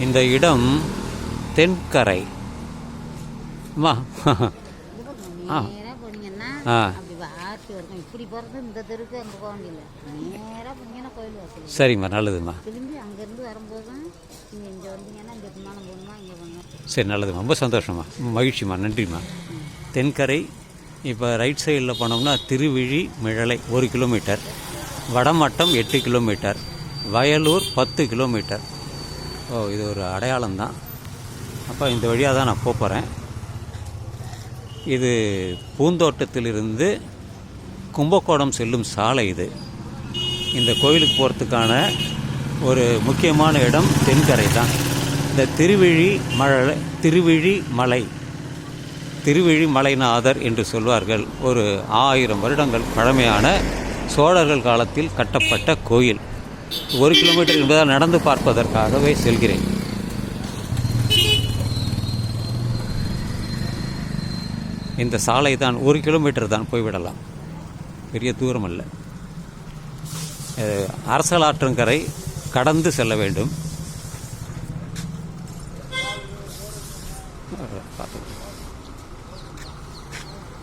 இந்த இடம் தென்கரை. அம்மா ஆ. ஆ. சரிம்மா நல்லதும்மா. சரி நல்லதும்மா. ரொம்ப சந்தோஷம்மா. மகிழ்ச்சிம்மா. நன்றிம்மா. தென்கரை இப்போ ரைட் சைடில் போனோம்னா திருவிழி மிழலை ஒரு கிலோமீட்டர் வடமட்டம் எட்டு கிலோமீட்டர் வயலூர் பத்து கிலோமீட்டர் ஓ இது ஒரு அடையாளம் தான் அப்போ இந்த வழியாக தான் நான் போகிறேன் இது பூந்தோட்டத்திலிருந்து கும்பகோணம் செல்லும் சாலை இது. இந்த கோயிலுக்கு போகிறதுக்கான ஒரு முக்கியமான இடம் தென்கரை தான். இந்த திருவிழி மழை திருவிழி மலை திருவிழி மலைநாதர் என்று சொல்வார்கள். ஒரு ஆயிரம் வருடங்கள் பழமையான சோழர்கள் காலத்தில் கட்டப்பட்ட கோயில். ஒரு கிலோமீட்டர் என்பதால் நடந்து பார்ப்பதற்காகவே செல்கிறேன். இந்த சாலை தான் ஒரு கிலோமீட்டர் தான் போய்விடலாம். பெரிய தூரம் அல்ல. அரசலாற்றங்கரை கடந்து செல்ல வேண்டும். பார்த்து